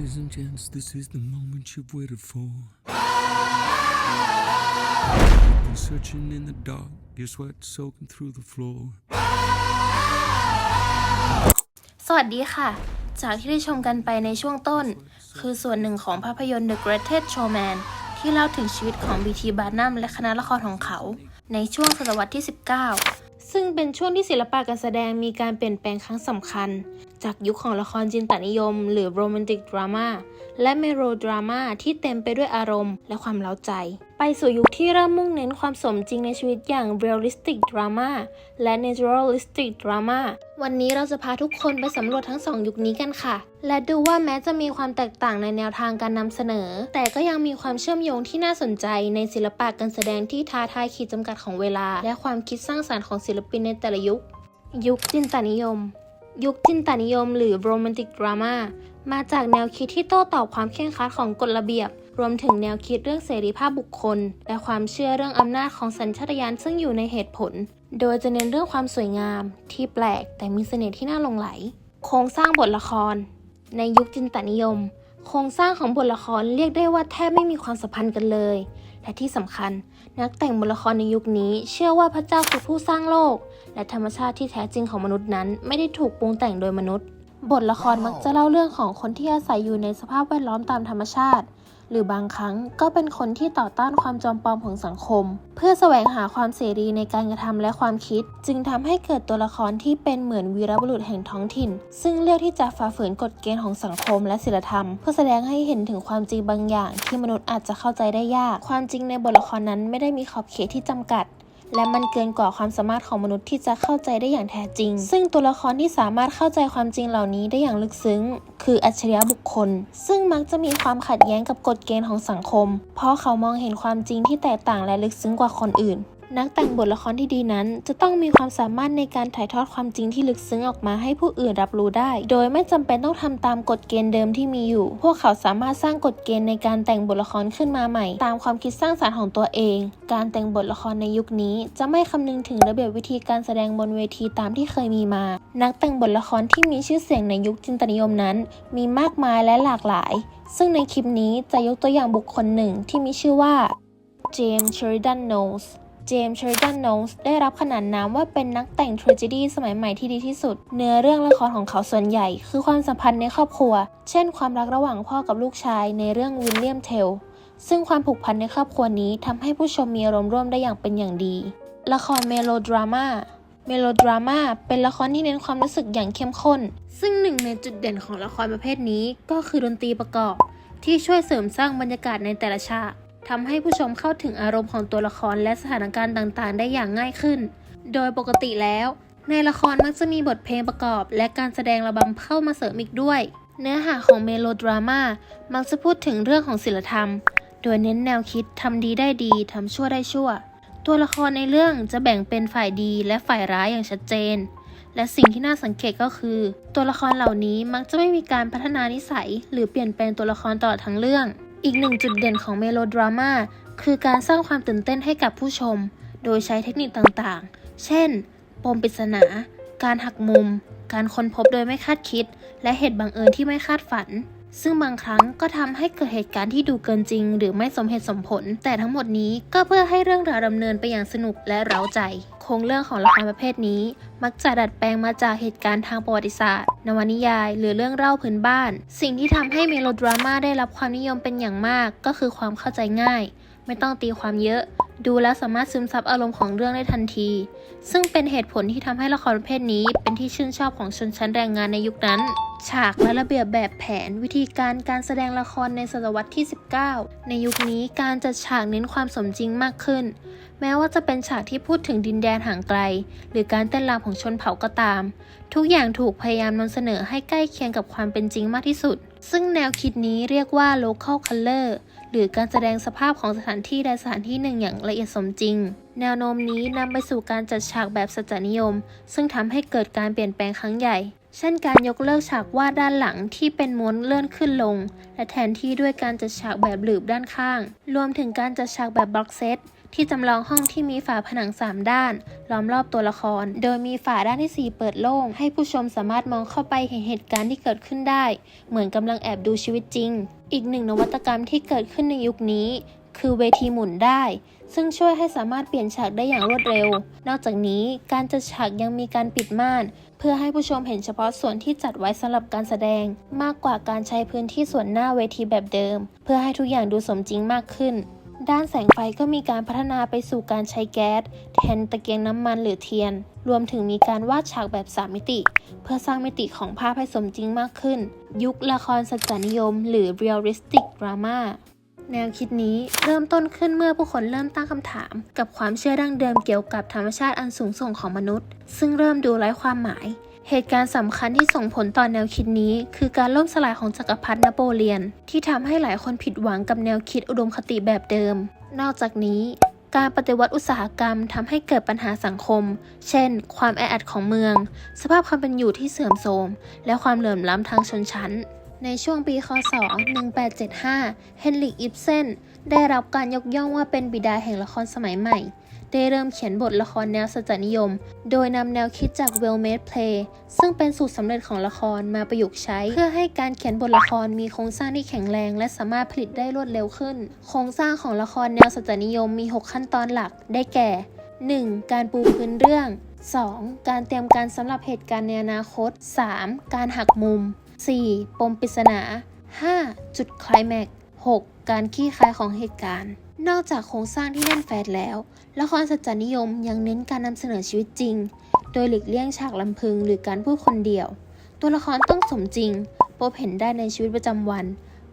Ladies and gents, this is the moment you've waited for. You've been searching in the dark, your sweat soaking through the floor. สวัสดีค่ะ จากที่ได้ชมกันไปในช่วงต้น คือส่วนหนึ่งของภาพยนตร์ The Greatest Showman ที่เล่าถึงชีวิตของ B.T. Barnum และคณะละครของเขา ในช่วงศตวรรษที่ 19 ซึ่งเป็นช่วงที่ศิลปะการแสดงมีการเปลี่ยนแปลงครั้งสำคัญ จากยุคของละครจินตนิยม หรือโรแมนติกดราม่าและเมโลดราม่าที่เต็มไปด้วยอารมณ์และความเล้าใจ ไปสู่ยุคที่เริ่มมุ่งเน้นความสมจริงในชีวิตอย่าง realistic drama และ naturalistic drama วันนี้เราจะพาทุกคนไปสำรวจทั้งสองยุคนี้กันค่ะ และดูว่าแม้จะมีความแตกต่างในแนวทางการนำเสนอ แต่ก็ยังมีความเชื่อมโยงที่น่าสนใจในศิลปะการแสดงที่ท้าทายขีดจำกัดของเวลา และความคิดสร้างสรรค์ของศิลปินในแต่ละยุค ยุคจินตนิยม ยุคจินตนิยมหรือโรแมนติกดราม่ามาจากแนวคิดที่โต้ตอบความเคร่งครัดของกฎระเบียบ รวมถึงแนวคิดเรื่องเสรีภาพบุคคล และความเชื่อเรื่องอำนาจของสัญชาตญาณซึ่งอยู่ในเหตุผล โดยจะเน้นเรื่องความสวยงาม ที่แปลกแต่มีเสน่ห์ที่น่าหลงไหล โครงสร้างบทละคร ในยุคจินตนิยม โครงสร้างของบทละครเรียกได้ว่าแทบไม่มีความสัมพันธ์กันเลย และที่สำคัญ นักแต่งบทละครในยุคนี้เชื่อว่าพระเจ้าคือผู้สร้างโลก และธรรมชาติที่แท้จริงของมนุษย์นั้น ไม่ได้ถูกปรุงแต่งโดยมนุษย์ บทละครมักจะเล่าเรื่องของคนที่อาศัยอยู่ในสภาพแวดล้อมตามธรรมชาติ หรือบางครั้งก็เป็นคนที่ต่อต้านความจอมปลอมของสังคม เพื่อแสวงหาความเสรีในการกระทำและความคิด จึงทำให้เกิดตัวละครที่เป็นเหมือนวีรบุรุษแห่งท้องถิ่น ซึ่งเลือกที่จะฝ่าฝืนกฎเกณฑ์ของสังคมและศีลธรรม เพื่อแสดงให้เห็นถึงความจริงบางอย่าง ที่มนุษย์อาจจะเข้าใจได้ยาก ความจริงในบทละครนั้นไม่ได้มีขอบเขตที่จำกัด และมันเกินกว่าความสามารถของมนุษย์ที่จะเข้าใจได้อย่างแท้จริง ซึ่งตัวละครที่สามารถเข้าใจความจริงเหล่านี้ได้อย่างลึกซึ้ง คืออัจฉริยะบุคคล ซึ่งมักจะมีความขัดแย้งกับกฎเกณฑ์ของสังคม เพราะเขามองเห็นความจริงที่แตกต่างและลึกซึ้งกว่าคนอื่น นักแต่งบทละครที่ดีนั้น จะต้องมีความสามารถในการถ่ายทอดความจริงที่ลึกซึ้งออกมาให้ผู้อื่นรับรู้ได้ โดยไม่จำเป็นต้องทำตามกฎเกณฑ์เดิมที่มีอยู่ พวกเขาสามารถสร้างกฎเกณฑ์ในการแต่งบทละครขึ้นมาใหม่ ตามความคิดสร้างสรรค์ของตัวเอง การแต่งบทละครในยุคนี้ จะไม่คำนึงถึงระเบียบวิธีการแสดงบนเวทีตามที่เคยมีมา นักแต่งบทละครที่มีชื่อเสียงในยุคจินตนิยมนั้น มีมากมายและหลากหลาย ซึ่งในคลิปนี้จะยกตัวอย่างบุคคลหนึ่งที่มีชื่อว่าเจมส์เชอริดันโนส เจมส์เชอริดันโนสได้รับขนานนามว่าเป็นนักแต่งทร a g e d y สมัยใหม่ที่ดีที่สุด เนื้อเรื่องละครของเขาส่วนใหญ่ คือความสัมพันธ์ในครอบครัว เช่น ความรักระหว่างพ่อกับลูกชายในเรื่องวิลเลียมเทลซึ่งความผูกพันในครอบครัวนี้ทำให้ผู้ชมมีอารมณ์ร่วมได้อย่างเป็นอย่างดี ละครเมโลดราม่าเมโลดราม่าเป็นละครที่เน้นความรู้สึกอย่างเข้มข้น ซึ่งหนึ่งในจุดเด่นของละครประเภทนี้ก็คือดนตรีประกอบ ที่ช่วยเสริมสร้างบรรยากาศในแต่ละฉาก ทำให้ผู้ชมเข้าถึงอารมณ์ของตัวละครและสถานการณ์ต่างๆ ได้อย่างง่ายขึ้น โดยปกติแล้ว ในละครมักจะมีบทเพลงประกอบ และการแสดงระบำเข้ามาเสริมอีกด้วย เนื้อหาของเมโลดราม่ามักจะพูดถึงเรื่องของศีลธรรม โดยเน้นแนวคิดทำดีได้ดีทำชั่วได้ชั่ว ตัวละครในเรื่องจะแบ่งเป็นฝ่ายดีและฝ่ายร้ายอย่างชัดเจน และสิ่งที่น่าสังเกตก็คือ ตัวละครเหล่านี้มักจะไม่มีการพัฒนานิสัย หรือเปลี่ยนแปลงตัวละครตลอดทั้งเรื่อง อีกหนึ่งจุดเด่นของเมโลดราม่าคือการสร้างความตื่นเต้นให้กับผู้ชม โดยใช้เทคนิคต่างๆ เช่น ปมปริศนา การหักมุม การค้นพบโดยไม่คาดคิด และเหตุบังเอิญที่ไม่คาดฝัน ซึ่งบางครั้งก็ทำให้เกิดเหตุการณ์ที่ดูเกินจริง หรือไม่สมเหตุสมผล แต่ทั้งหมดนี้ก็เพื่อให้เรื่องราวดำเนินไปอย่างสนุกและเร้าใจ โครงเรื่องของละครประเภทนี้ มักจะดัดแปลงมาจากเหตุการณ์ทางประวัติศาสตร์ นวนิยาย หรือเรื่องเล่าพื้นบ้าน สิ่งที่ทำให้เมโลดราม่าได้รับความนิยมเป็นอย่างมาก ก็คือความเข้าใจง่าย ไม่ต้องตีความเยอะ ดูแล้วสามารถซึมซับอารมณ์ของเรื่องได้ทันที ซึ่งเป็นเหตุผลที่ทำให้ละครประเภทนี้เป็นที่ชื่นชอบของชนชั้นแรงงานในยุคนั้น ฉากและระเบียบแบบแผนวิธีการการแสดงละครในศตวรรษที่ 19 ในยุคนี้การจัดฉากเน้นความสมจริงมากขึ้น แม้ว่าจะเป็นฉากที่พูดถึงดินแดนห่างไกล หรือการเต้นรำของชนเผ่าก็ตาม ทุกอย่างถูกพยายามนำเสนอให้ใกล้เคียงกับความเป็นจริงมากที่สุด ซึ่งแนวคิดนี้เรียกว่า local color หรือการแสดงสภาพของสถานที่ใดสถานที่หนึ่งอย่างละเอียดสมจริง แนวโน้มนี้นำไปสู่การจัดฉากแบบสัจจนิยม ซึ่งทำให้เกิดการเปลี่ยนแปลงครั้งใหญ่ เช่นการยกเลิกฉากวาดด้านหลังที่เป็นม้วนเลื่อนขึ้นลง และแทนที่ด้วยการจัดฉากแบบหลืบด้านข้าง รวมถึงการจัดฉากแบบบล็อกเซต ที่จำลองห้องที่มีฝาผนัง 3 ด้าน ล้อมรอบตัวละคร โดยมีฝาด้านทีสี่ 4 เปิดโล่ง ให้ผู้ชมสามารถมองเข้าไปเห็นเหตุการณ์ที่เกิดขึ้นได้ เหมือนกำลังแอบดูชีวิตจริง อีกหนึ่งนวัตกรรมที่เกิดขึ้นในยุคนี้ คือเวทีหมุนได้ ซึ่งช่วยให้สามารถเปลี่ยนฉากได้อย่างรวดเร็ว นอกจากนี้การจัดฉากยังมีการปิดม่าน เพื่อให้ผู้ชมเห็นเฉพาะส่วนที่จัดไว้สำหรับการแสดง มากกว่าการใช้พื้นที่ส่วนหน้าเวทีแบบเดิม เพื่อให้ทุกอย่างดูสมจริงมากขึ้น ด้านแสงไฟก็มีการพัฒนาไปสู่การใช้แก๊สแทนตะเกียงน้ำมันหรือเทียน รวมถึงมีการวาดฉากแบบ3มิติ เพื่อสร้างมิติของภาพให้สมจริงมากขึ้น ยุคละครสัจนิยม หรือ realistic drama แนวคิดนี้เริ่มต้นขึ้นเมื่อผู้คนเริ่มตั้งคำถาม กับความเชื่อดั้งเดิมเกี่ยวกับธรรมชาติอันสูงส่งของมนุษย์ ซึ่งเริ่มดูไร้ความหมาย เหตุการณ์สำคัญที่ส่งผลต่อแนวคิดนี้ คือการล่มสลายของจักรพรรดินโปเลียน ที่ทำให้หลายคนผิดหวังกับแนวคิดอุดมคติแบบเดิม นอกจากนี้ การปฏิวัติอุตสาหกรรมทำให้เกิดปัญหาสังคม เช่น ความแออัดของเมือง สภาพความเป็นอยู่ที่เสื่อมโทรม และความเหลื่อมล้ำทางชนชั้น ในช่วงปีคศ 1875 เฮนริก อิบเซน ได้รับการยกย่องว่าเป็นบิดาแห่งละครสมัยใหม่ ได้เริ่มเขียนบทละครแนวสัจจนิยม โดยนำแนวคิดจาก well made play ซึ่งเป็นสูตรสำเร็จของละครมาประยุกต์ใช้ เพื่อให้การเขียนบทละครมีโครงสร้างที่แข็งแรง และสามารถผลิตได้รวดเร็วขึ้น โครงสร้างของละครแนวสัจจนิยมมี 6 ขั้นตอนหลัก ได้แก่ 1. การปูพื้นเรื่อง 2. การเตรียมการสำหรับเหตุการณ์ในอนาคต 3. การหักมุม 4. ปมปริศนา 5. จุดคลแม็ก 6. การขี้คายของเหตุการณ์ นอกจากโครงสร้างที่แน่นแฟดแล้ว ละครสัจจนิยมยังเน้นการนำเสนอชีวิตจริง โดยหลีกเลี่ยงฉากลำพึงหรือการพูดคนเดียว ตัวละครต้องสมจริงพบเห็นได้ในชีวิตประจำวัน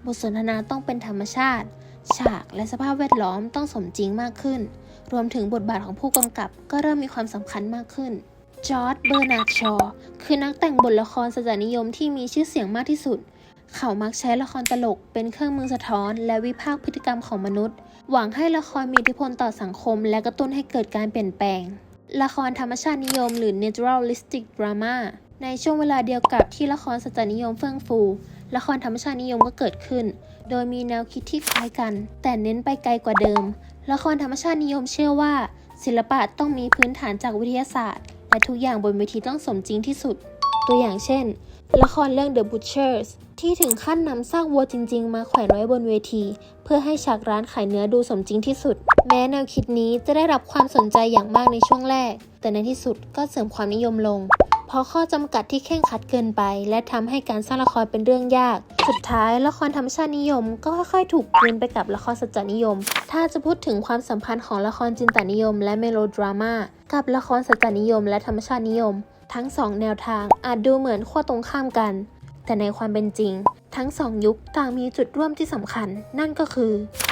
บทสนทนาต้องเป็นธรรมชาติ ฉากและสภาพแวดล้อมต้องสมจริงมากขึ้น รวมถึงบทบาทของผู้กำกับก็เริ่มมีความสำคัญมากขึ้นจอร์ดเบอร์นาร์ดชอว์คือนักแต่งบทละครสัจจนิยมที่มีชื่อเสียงมากที่สุด เขามักใช้ละครตลกเป็นเครื่องมือสะท้อน และวิพากษ์พฤติกรรมของมนุษย์ หวังให้ละครมีอิทธิพลต่อสังคม และกระตุ้นให้เกิดการเปลี่ยนแปลง ละครธรรมชาตินิยม หรือ naturalistic drama ในช่วงเวลาเดียวกับที่ละครสัจจนิยมเฟื่องฟู ละครธรรมชาตินิยมก็เกิดขึ้น โดยมีแนวคิดที่คล้ายกัน แต่เน้นไปไกลกว่าเดิม ละครธรรมชาตินิยมเชื่อว่า ศิลปะต้องมีพื้นฐานจากวิทยาศาสตร์ และทุกอย่างบนเวทีต้องสมจริงที่สุด ตัวอย่างเช่น ละครเรื่อง The Butchers ที่ถึงขั้นนำซากวัวจริง ๆ มาแขวนไว้บนเวที เพื่อให้ฉากร้านขายเนื้อดูสมจริงที่สุด แม้แนวคิดนี้จะได้รับความสนใจอย่างมากในช่วงแรก แต่ในที่สุดก็เสื่อมความนิยมลง เพราะข้อจำกัดที่เคร่งครัดเกินไป และทำให้การสร้างละครเป็นเรื่องยาก สุดท้ายละครธรรมชาตินิยม ก็ค่อยๆ ถูกกลืนไปกับละครสัจจนิยม ถ้าจะพูดถึงความสัมพันธ์ของละครจินตนิยม และเมโลดราม่ากับละครสัจจนิยม และธรรมชาตินิยม ทั้งสองแนวทางอาจดูเหมือนขั้วตรงข้ามกัน แต่ในความเป็นจริง ทั้งสองยุคต่างมีจุดร่วมที่สำคัญ นั่นก็คือ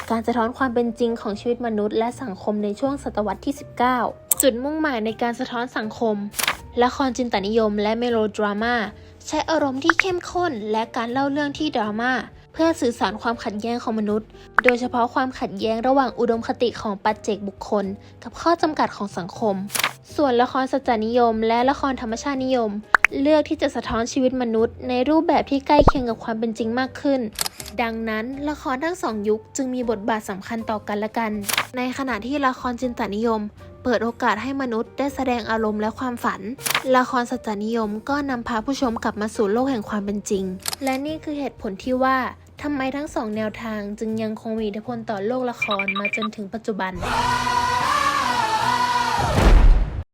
การสะท้อนความเป็นจริงของชีวิตมนุษย์และสังคมในช่วงศตวรรษที่ 19 จุดมุ่งหมายในการสะท้อนสังคม ละครจินตนิยมและเมโลดราม่าใช้อารมณ์ที่เข้มข้นและการเล่าเรื่องที่ดราม่าเพื่อสื่อสารความขัดแย้งของมนุษย์ โดยเฉพาะความขัดแย้งระหว่างอุดมคติของปัจเจกบุคคล กับข้อจำกัดของสังคม ส่วนละครสัจจนิยม และละครธรรมชาตินิยม เลือกที่จะสะท้อนชีวิตมนุษย์ ในรูปแบบที่ใกล้เคียงกับความเป็นจริงมากขึ้น ดังนั้นละครทั้งสองยุคจึงมีบทบาทสำคัญต่อกันและกัน ในขณะที่ละครจินตนิยม เปิดโอกาสให้มนุษย์ได้แสดงอารมณ์และความฝัน ละครสัจจนิยมก็นำพาผู้ชมกลับมาสู่โลกแห่งความเป็นจริง และนี่คือเหตุผลที่ว่าทำไมทั้งสองแนวทางจึงยังคงมีอิทธิพลต่อโลกละครมาจนถึงปัจจุบัน